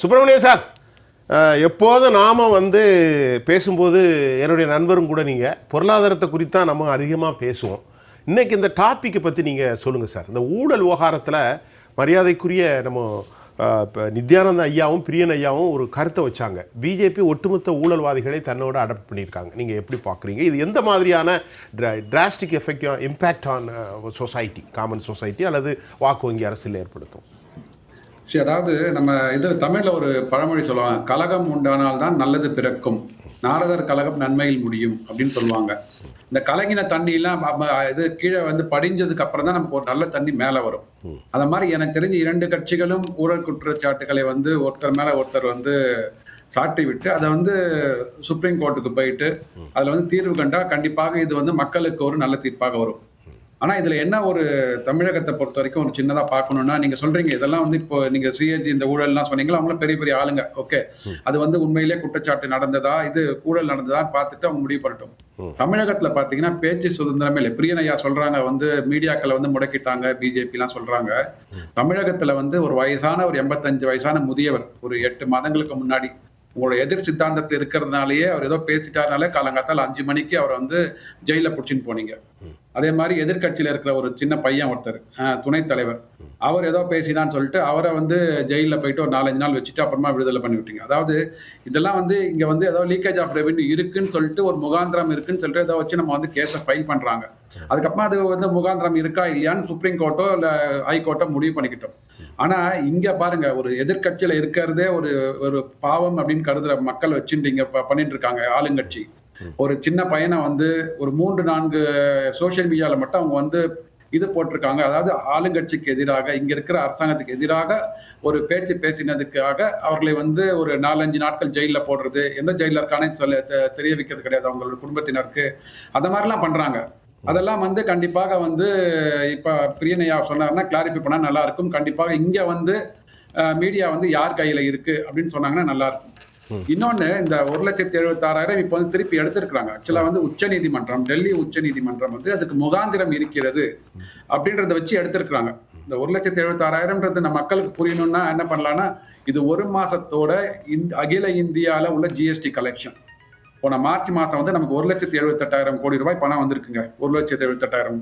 Subramaniya sir எப்போதும் நாம் வந்து பேசும்போது என்னுடைய நண்பரும் கூட நீங்கள் பொருளாதாரத்தை குறித்தான் நம்ம அதிகமாக பேசுவோம். இன்னைக்கு இந்த டாப்பிக்கை பற்றி நீங்கள் சொல்லுங்கள் சார். இந்த ஊழல் விவகாரத்தில் மரியாதைக்குரிய நம்ம இப்போ நித்யானந்த ஐயாவும் பிரியன் ஐயாவும் ஒரு கருத்தை வச்சாங்க. பிஜேபி ஒட்டுமொத்த ஊழல்வாதிகளை தன்னோட அடாப்ட் பண்ணியிருக்காங்க. நீங்கள் எப்படி பார்க்குறீங்க? இது எந்த மாதிரியான drastic effect impact on society common society அல்லது வாக்கு வங்கி அரசில் ஏற்படுத்தும்? சரி அதாவது நம்ம இது தமிழ்ல ஒரு பழமொழி சொல்லுவாங்க கலகம் உண்டானால் தான் நல்லது பிறக்கும். நாரதர் கலகம் நன்மையில் முடியும் அப்படின்னு சொல்லுவாங்க. இந்த கலங்கின தண்ணி எல்லாம் அப்ப இது கீழே வந்து படிஞ்சதுக்கு அப்புறம் தான் நமக்கு ஒரு நல்ல தண்ணி மேல வரும். அந்த மாதிரி எனக்கு தெரிஞ்சு இரண்டு கட்சிகளும் ஊழல் குற்றச்சாட்டுகளை வந்து ஒருத்தர் மேல ஒருத்தர் வந்து சாட்டி விட்டு அதை வந்து சுப்ரீம் கோர்ட்டுக்கு போயிட்டு அதுல வந்து தீர்வு கண்டா கண்டிப்பாக இது வந்து மக்களுக்கு ஒரு நல்ல தீர்ப்பாக வரும். ஆனா இதுல என்ன ஒரு தமிழகத்தை பொறுத்த வரைக்கும் ஒரு சின்னதா பார்க்கணும்னா நீங்க சொல்றீங்க இதெல்லாம் வந்து இப்போ நீங்க சிஏஜி இந்த ஊழல்லாம் சொன்னீங்களா? அவங்களும் பெரிய பெரிய ஆளுங்க. ஓகே. அது வந்து உண்மையிலே குற்றச்சாட்டு நடந்ததா? இது ஊழல் நடந்ததா பார்த்துட்டு அவங்க முடிவு பண்ணட்டும். தமிழகத்துல பாத்தீங்கன்னா பேச்சு சுதந்திரமே இல்லை. பிரியன் ஐயா சொல்றாங்க வந்து மீடியாக்களை வந்து முடக்கிட்டாங்க பிஜேபி எல்லாம் சொல்றாங்க. தமிழகத்துல வந்து ஒரு வயசான ஒரு எண்பத்தஞ்சு வயசான முதியவர் ஒரு எட்டு மாதங்களுக்கு முன்னாடி உங்களோட எதிர் சித்தாந்தத்தை இருக்கிறதுனாலயே அவர் ஏதோ பேசிட்டாருனாலே காலங்காத்தால அஞ்சு மணிக்கு அவரை வந்து ஜெயில புடிச்சின்னு போனீங்க. அதே மாதிரி எதிர்கட்சியில இருக்கிற ஒரு சின்ன பையன் ஒருத்தர் துணைத் தலைவர். அவர் ஏதோ பேசினான்னு சொல்லிட்டு அவரை வந்து ஜெயில போயிட்டு ஒரு நாலஞ்சு நாள் வச்சுட்டு அப்புறமா விடுதலை பண்ணி விட்டீங்க. அதாவது இதெல்லாம் வந்து இங்க வந்து ஏதோ லீக்கேஜ் ஆஃப் ரெவென்யூ இருக்குன்னு சொல்லிட்டு ஒரு முகாந்திரம் இருக்குன்னு சொல்லிட்டு ஏதோ வச்சு நம்ம வந்து கேஸை ஃபைல் பண்றாங்க. அதுக்கப்புறமா அது வந்து முகாந்திரம் இருக்கா இல்லையான்னு சுப்ரீம் கோர்ட்டோ இல்ல ஹைகோர்ட்டோ முடிவு பண்ணிக்கிட்டோம். ஆனா இங்க பாருங்க ஒரு எதிர்கட்சியில இருக்கிறதே ஒரு ஒரு பாவம் அப்படின்னு கருதுற மக்கள் வச்சுட்டு இங்க ப- பண்ணிட்டு இருக்காங்க ஆளுங்கட்சி. ஒரு சின்ன பையனை வந்து ஒரு மூன்று நான்கு சோஷியல் மீடியாவில் மட்டும் அவங்க வந்து இது போட்டிருக்காங்க. அதாவது ஆளுங்கட்சிக்கு எதிராக இங்க இருக்கிற அரசாங்கத்துக்கு எதிராக ஒரு பேச்சு பேசினதுக்காக அவர்களை வந்து ஒரு நாலஞ்சு நாட்கள் ஜெயில போடுறது எந்த ஜெயில இருக்கானே சொல்ல தெ- தெரிய வைக்கிறது கிடையாது அவங்களோட குடும்பத்தினருக்கு. அந்த மாதிரிலாம் பண்றாங்க. அதெல்லாம் வந்து கண்டிப்பாக வந்து இப்ப பிரியனையா சொன்னாருன்னா கிளாரிஃபை பண்ணா நல்லா இருக்கும். கண்டிப்பாக இங்க வந்து மீடியா வந்து யார் கையில இருக்கு அப்படின்னு சொன்னாங்கன்னா நல்லா இருக்கும். இன்னொன்னு இந்த ஒரு லட்சத்தி எழுபத்தாறாயிரம் இப்போ வந்து திருப்பி எடுத்திருக்கிறாங்க. ஆக்சுவலா வந்து உச்ச நீதிமன்றம் டெல்லி உச்ச நீதிமன்றம் வந்து அதுக்கு முகாந்திரம் இருக்கிறது அப்படின்றத வச்சு எடுத்திருக்கிறாங்க. இந்த ஒரு லட்சத்தி எழுபத்தாறாயிரம்ன்றது நம்ம மக்களுக்கு புரியணும்னா என்ன பண்ணலாம்னா இது ஒரு மாசத்தோட இந்த அகில இந்தியால உள்ள ஜிஎஸ்டி கலெக்ஷன் போன மார்ச் மாசம் வந்து நமக்கு ஒரு லட்சத்தி எழுபத்தெட்டாயிரம் கோடி ரூபாய் பணம் வந்திருக்குங்க. ஒரு லட்சத்தி எழுபத்தெட்டாயிரம்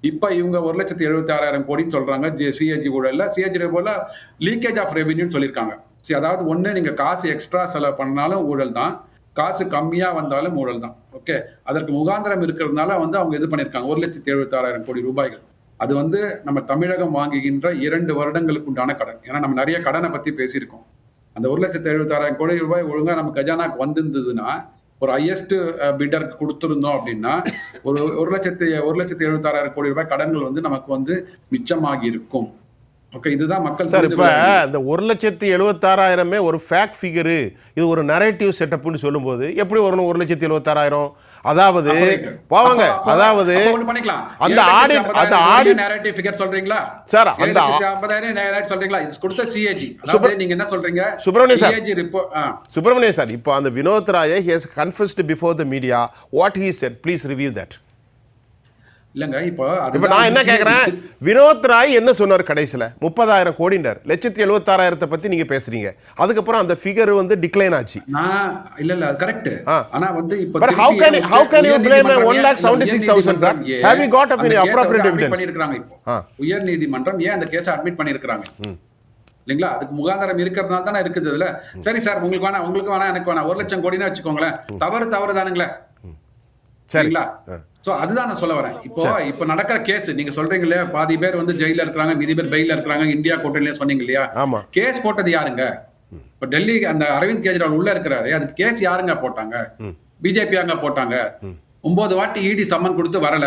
இப்ப இவங்க ஒரு லட்சத்தி எழுபத்தி ஆறாயிரம் கோடின்னு சொல்றாங்க சிஏஜி ஊழல்ல. சிஏஜி போல லீக்கேஜ் ஆஃப் ரெவென்யூன்னு சொல்லியிருக்காங்க. சரி அதாவது ஒன்று நீங்கள் காசு எக்ஸ்ட்ரா செலவு பண்ணாலும் ஊழல் தான். காசு கம்மியாக வந்தாலும் ஊழல் தான். ஓகே அதற்கு முகாந்திரம் இருக்கிறதுனால வந்து அவங்க இது பண்ணியிருக்காங்க. ஒரு லட்சத்தி எழுபத்தாறாயிரம் கோடி ரூபாய்கள். அது வந்து நம்ம தமிழகம் வாங்குகின்ற இரண்டு வருடங்களுக்கு உண்டான கடன். ஏன்னா நம்ம நிறைய கடனை பற்றி பேசியிருக்கோம். அந்த ஒரு லட்சத்தி எழுபத்தாறாயிரம் கோடி ரூபாய் ஒழுங்காக நம்ம கஜானாக்கு வந்திருந்ததுன்னா ஒரு ஹையஸ்ட் பிட்டருக்கு கொடுத்துருந்தோம் அப்படின்னா ஒரு ஒரு லட்சத்தி ஒரு லட்சத்தி எழுபத்தாறாயிரம் கோடி ரூபாய் கடன்கள் வந்து நமக்கு வந்து மிச்சமாகி இருக்கும். ஓகே இதுதான் மக்கள் சார் இப்போ. இந்த ஒரு லட்சத்தி எழுபத்தாறாயிரமே ஒரு ஃபேக்ட் ஃபிகரு இது ஒரு நரேட்டிவ் செட்டப்னு சொல்லும்போது எப்படி வரணும் ஒரு லட்சத்தி எழுபத்தாறாயிரம் அதாவது. போவாங்க அதாவது. அந்த audit- அந்த audit- narrative figure சொல்றீங்களா சார், அந்த லட்சத்தி ஐம்பதாயிரம் narrative சொல்றீங்களா இது கொடுத்த CAG. அதாவது நீங்க என்ன சொல்றீங்க சுப்பிரமணியன் சார். Report ஆ. சுப்பிரமணியன் சார் இப்போ அந்த Vinod ராயை has confused before the media what he said please review that இல்லங்க இப்போ இப்போ நான் என்ன கேட்குறேன். வினோத் ராய் என்ன சொன்னார் கடைசியில்? முப்பதாயிரம் கோடிண்டார் லட்சத்தி எழுபத்தாறாயிரத்தை பற்றி நீங்கள் பேசுறீங்க. அதுக்கப்புறம் அந்த ஃபிகர் வந்து டிக்ளைன் ஆச்சு. நான் இல்ல இல்ல கரெக்ட் ஆ. ஆனா வந்து இப்போ உயர்நீதிமன்றம் 1,76,000 ஏன் sir? ஏன் Have you got up any அந்த case appropriate வந்து admit evidence? பண்ணிருக்காங்க இப்போ. ஆ. உயர் நீதிமன்றம் ஏன் அந்த கேஸை அட்மிட் பண்ணிருக்காங்க இல்லைங்களா? அதுக்கு முகாந்திரம் இருக்கிறதுனால தானே இருக்குது இதுல. சரி சார் உங்களுக்கு வேணாம் உங்களுக்கு வேணாம் எனக்கு வேணாம். ஒரு லட்சம் கோடினா வச்சுக்கோங்களேன். தவறு தவறு தானுங்களே. சரி. சரிங்களா சோ அதுதான் நான் சொல்ல வரேன். இப்போ இப்போ நடக்கிற கேஸ் நீங்க சொல்றீங்க இல்லையா பாதி பேர் வந்து ஜெயில இருக்காங்க மீதி பேர் பெயில இருக்காங்க இந்தியா கூட்டணியில சொன்னீங்க இல்லையா கேஸ் போட்டது யாருங்க? இப்ப டெல்லி அந்த அரவிந்த் கெஜ்ரிவால் உள்ள இருக்கிறாரு. அதுக்கு கேஸ் யாருங்க போட்டாங்க? பிஜேபி அங்க போட்டாங்க? ஒன்பது வாட்டி இடி சம்மன் கொடுத்து வரல.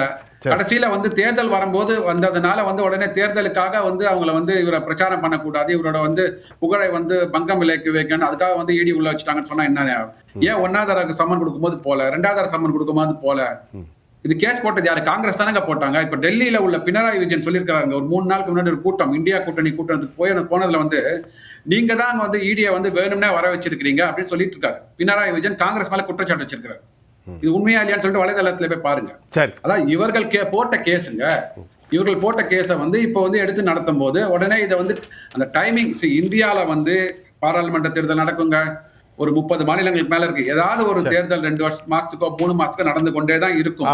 கடைசியில வந்து தேர்தல் வரும்போது வந்ததுனால வந்து உடனே தேர்தலுக்காக வந்து அவங்கள வந்து இவரை பிரச்சாரம் பண்ணக்கூடாது. இவரோட வந்து புகழை வந்து பங்கம் விலைக்கு வைக்கணும். அதுக்காக வந்து இடி உள்ள வச்சுட்டாங்கன்னு சொன்னா என்ன ஏன் ஒன்னாவது சம்மன் கொடுக்கும்போது போல? ரெண்டாவது சம்மன் கொடுக்கும்போது போல? இது கேஸ் போட்டது யாரு? காங்கிரஸ் தானங்க போட்டாங்க. இப்ப டெல்லியில உள்ள பினராயி விஜயன் சொல்லியிருக்காங்க ஒரு மூணு நாளுக்கு முன்னாடி ஒரு கூட்டம் இந்தியா கூட்டணி கூட்டத்துக்கு போய் போனதுல வந்து நீங்க தான் வந்து இடிய வந்து வேணும்னே வர வச்சிருக்கீங்க அப்படின்னு சொல்லிட்டு இருக்காரு. பினராயி விஜயன் காங்கிரஸ் மேல குற்றச்சாட்டு வச்சிருக்காரு இது உண்மையா இல்லையான்னு சொல்லிட்டு வலைதளத்துல போய் பாருங்க. சரி. அதான் இவர்கள் கே போட்ட கேஸுங்க. இவர்கள் போட்ட கேஸை வந்து இப்போ வந்து எடுத்து நடத்தும் போது உடனே இதை வந்து அந்த டைமிங் இந்தியால வந்து பாராளுமன்ற தேர்தல் நடக்குங்க. ஒரு முப்பது மாநிலங்களுக்கு மேல இருக்கு. ஏதாவது ஒரு தேர்தல் ரெண்டு வருஷம் மாசத்துக்கோ மூணு மாசத்துக்கோ நடந்து கொண்டே தான் இருக்கும்.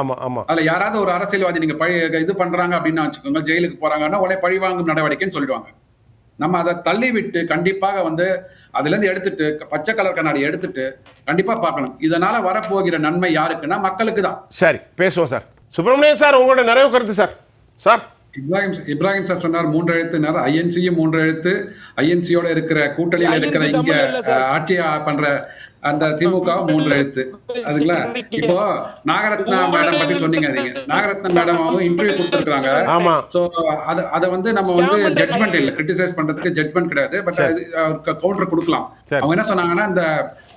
அதுல யாராவது ஒரு அரசியல்வாதி நீங்க பழி இது பண்றாங்க அப்படின்னு வச்சுக்கோங்க ஜெயிலுக்கு போறாங்கன்னா உடனே பழி வாங்கும் நடவடிக்கைன்னு சொல்லிடுவாங்க. நம்ம அதை தள்ளி விட்டு கண்டிப்பாக வந்து அதுல இருந்து எடுத்துட்டு பச்சை கலர் கண்ணாடி எடுத்துட்டு கண்டிப்பா பார்க்கணும். இதனால வரப்போகிற நன்மை யாருக்குன்னா மக்களுக்கு தான். சரி பேசுவோம் சார். சுப்பிரமணியன் சார் உங்களோட நிறைவு கருத்து sir. Sir. Ibrahim Ibrahim sir சொன்னார் மூன்று எழுத்துனார் ஐஎன்சியும் மூன்று எழுத்து ஐஎன்சியோட இருக்கிற கூட்டணியில் இருக்கிற இங்க தமிழ்ல இல்ல சார். அஹ், ஆட்சி பண்ற அந்த திமுக மூன்று எழுத்து. அதுங்களா? இப்போ நாகரத்னா மேடம் பத்தி சொன்னீங்க நீங்க. நாகரத்னா மேடம் அவங்க இன்டர்வியூ கொடுத்துருக்காங்க சோ அத அத வந்து நம்ம வந்து ஜட்மெண்ட் இல்ல கிரிட்டிசைஸ் பண்றதுக்கு ஜட்மெண்ட் கிடையாது. பட் சரி. கவுண்டர் கொடுக்கலாம். அவங்க என்ன சொன்னாங்கன்னா இந்த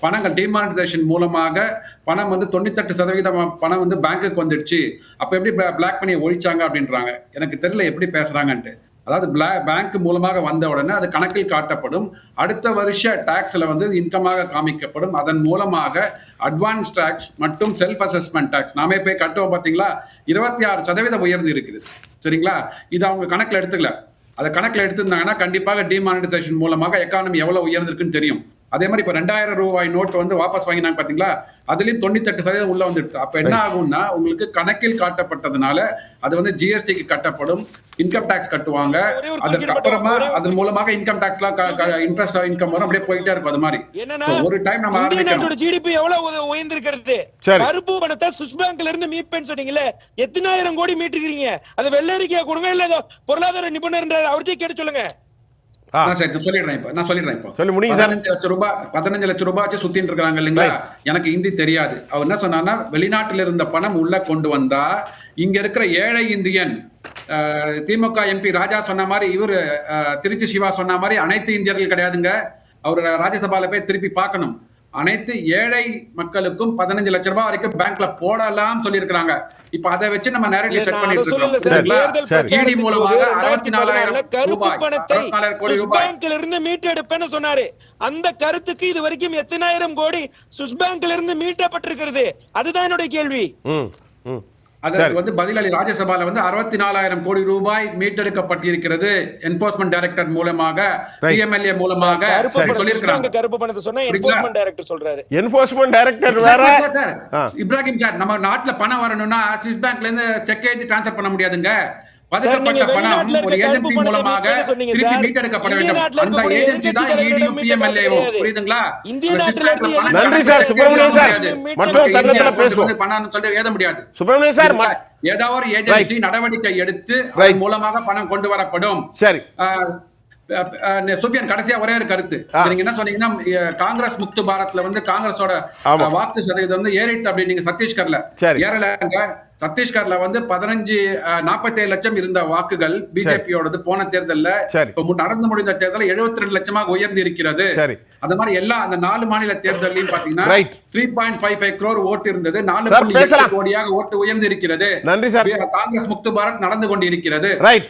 பணங்கள் டிமானிட்டைசேஷன் மூலமாக பணம் வந்து தொண்ணூத்தெட்டு சதவீதம் பணம் வந்து பேங்க்குக்கு வந்துடுச்சு. அப்ப எப்படி பிளாக் பண்ணி ஒழிச்சாங்க அப்படின்றாங்க. எனக்கு தெரியல எப்படி பேசுறாங்கன்ட்டு. அதாவது பேங்க் மூலமாக வந்த உடனே அது கணக்கில் காட்டப்படும். அடுத்த வருஷ டாக்ஸில் வந்து இன்கமாக காமிக்கப்படும். அதன் மூலமாக அட்வான்ஸ் டாக்ஸ் மற்றும் செல்ஃப் அசஸ்மெண்ட் டாக்ஸ் நாமே போய் கட்டுவோம் பார்த்தீங்களா? இருபத்தி ஆறு சதவீதம் உயர்ந்து இருக்குது சரிங்களா? இது அவங்க கணக்கில் எடுத்துக்கல. அதை கணக்கில் எடுத்திருந்தாங்கன்னா கண்டிப்பாக டிமானிட்டைசேஷன் மூலமாக எக்கானமி எவ்வளவு உயர்ந்திருக்குன்னு தெரியும். அதே மாதிரி இப்ப ரெண்டாயிரம் ரூபாய் நோட் வந்து வாபஸ் வாங்கினாங்க பாத்தீங்களா? அதுலயும் தொண்ணூத்தெட்டு சதவீதம் உள்ள வந்துடுது. அப்ப என்ன ஆகும்னா உங்களுக்கு கணக்கில் காட்டப்பட்டதுனால அது வந்து ஜிஎஸ்டிக்கு கட்டப்படும். இன்கம் டாக்ஸ் கட்டுவாங்க. ஒரே ஒரு அதுக்கு குறுக்கீடு அப்புறமா மட்டும், ஒரே ஒரு- அதன் மூலமாக இன்கம் டாக்ஸ்லாம் இன்ட்ரெஸ்ட் இன்கம் வரும். அப்படியே போயிட்டே இருக்கும். அது மாதிரி. ஒரு டைம் நம்ம நாட்டோட ஜிடிபி எவ்வளவு உய- உயர்ந்திருக்கிறது? சரி. கருப்பு பணத்தை சுவிஸ் பேங்க்ல இருந்து மீட்பேன்னு சொன்னீங்கல்ல எத்தனாயிரம் கோடி மீட்டிருக்கீங்க அது வெள்ளரிக்கையா கொடுங்க இல்ல பொருளாதார நிபுணர் அவர்கிட்ட கேட்டு சொல்லுங்க. சொல்லிடுறேன் இப்போ. நான் சொல்லிடுறேன் இப்போ. சொல்லி முடிங்க சார். பதினஞ்சு லட்சம் ரூபாய் பதினஞ்சு லட்சம் ரூபாய் வச்சு சுத்திட்டு இருக்காங்க இல்லைங்களா? எனக்கு ஹிந்தி தெரியாது. அவர் என்ன சொன்னார்னா வெளிநாட்டில் இருந்த பணம் உள்ள கொண்டு வந்தா இங்க இருக்கிற ஏழை இந்தியன் திமுக எம்பி ராஜா சொன்ன மாதிரி இவரு திருச்சி சிவா சொன்ன மாதிரி அனைத்து இந்தியர்கள் கிடையாதுங்க. அவர் ராஜ்யசபால போய் திருப்பி பார்க்கணும். அனைத்து ஏழை மக்களுக்கும் பதினஞ்சு லட்சம் ரூபாய் வரைக்கும் பேங்க்ல போடலாம் சொல்லியிருக்கிறாங்க. இப்ப அதை வச்சு நம்ம நேரடியா செட் பண்ணிட்டு மூலமாக போது அறுபத்தி 2014 நாலாயிரம் கருப்பு பணத்தை. பேங்க்ல இருந்து மீட்டெடுப்பேன்னு சொன்னாரு. அந்த கருத்துக்கு இது வரைக்கும் எத்தனாயிரம் கோடி சுவிஸ் பேங்க்ல இருந்து மீட்டப்பட்டிருக்கிறது? அதுதான் என்னுடைய கேள்வி. அதற்கு. வந்து பதிலளி ராஜ்யசபால வந்து அறுபத்தி நாலாயிரம் கோடி ரூபாய் மீட்டெடுக்கப்பட்டிருக்கிறது. என்போர்ஸ்மெண்ட் டைரக்டர் மூலமாக. பிஎம்எல்ஏ மூலமாக. இப்ராஹிம் சார் நம்ம நாட்டுல பணம் வரணும்னா சுவிஸ் பேங்க்ல இருந்து செக் எழுதி டிரான்ஸ்ஃபர் பண்ண முடியாதுங்க. பதுக்கப்பட்ட பணம் ஒரு ஏஜென்சி மூலமாக திருப்பி. மீட்டெடுக்கப்பட வேண்டும் அந்த ஏஜென்சி தான் PMLA கிடையாது. புரியுதுங்களா இந்திய நாட்டுல நன்றி. Sir, sir. மற்றொரு தருணத்துல பேசுவோம். பணம்னு சொல்லி எழுத முடியாது சுப்பிரமணியன் சார் ஏதாவது ஒரு ஏஜென்சி நடவடிக்கை எடுத்து மூலமாக பணம் கொண்டு வரப்படும் சரி சுஃபியான் கடைசியா ஒரே ஒரு கருத்து. நீங்க என்ன சொன்னீங்கன்னா காங்கிரஸ் முக்து பாரத்ல வந்து காங்கிரஸோட வாக்கு சதவீதம் வந்து ஏறிட்டு அப்படி நீங்க சத்தீஸ்கர்ல. ஏறலங்க. சத்தீஸ்கர்ல வந்து பதினஞ்சு நாற்பத்தி ஏழு லட்சம் இருந்த வாக்குகள் பிஜேபியோடது போன தேர்தல்ல. இப்ப நடந்து முடிந்த தேர்தல் 72 ரெண்டு லட்சமாக உயர்ந்து இருக்கிறது அந்த மாதிரி எல்லா அந்த நாலு மாநில தேர்தலையும் பாத்தீங்கன்னா. Three point five five crore ஓட்டு இருந்தது. நாலு. கோடியாக ஓட்டு உயர்ந்து இருக்கிறது காங்கிரஸ் முக்து பாரத் நடந்து கொண்டிருக்கிறது. ரைட்